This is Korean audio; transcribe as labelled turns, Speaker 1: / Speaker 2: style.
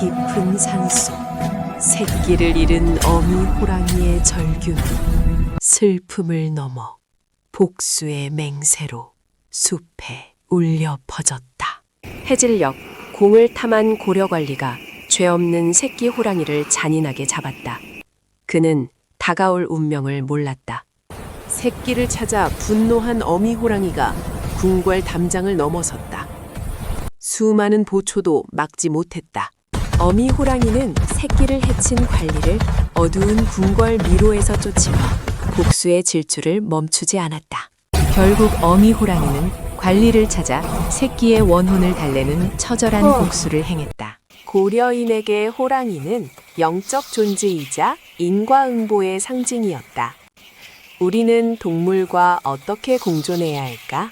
Speaker 1: 깊은 산속 새끼를 잃은 어미 호랑이의 절규는 슬픔을 넘어 복수의 맹세로 숲에 울려 퍼졌다. 해질녘 공을 탐한 고려관리가 죄 없는 새끼 호랑이를 잔인하게 잡았다. 그는 다가올 운명을 몰랐다. 새끼를 찾아 분노한 어미 호랑이가 궁궐 담장을 넘어섰다. 수많은 보초도 막지 못했다. 어미 호랑이는 새끼를 해친 관리를 어두운 궁궐 미로에서 쫓으며 복수의 질주를 멈추지 않았다. 결국 어미 호랑이는 관리를 찾아 새끼의 원혼을 달래는 처절한 복수를 행했다. 고려인에게 호랑이는 영적 존재이자 인과응보의 상징이었다. 우리는 동물과 어떻게 공존해야 할까?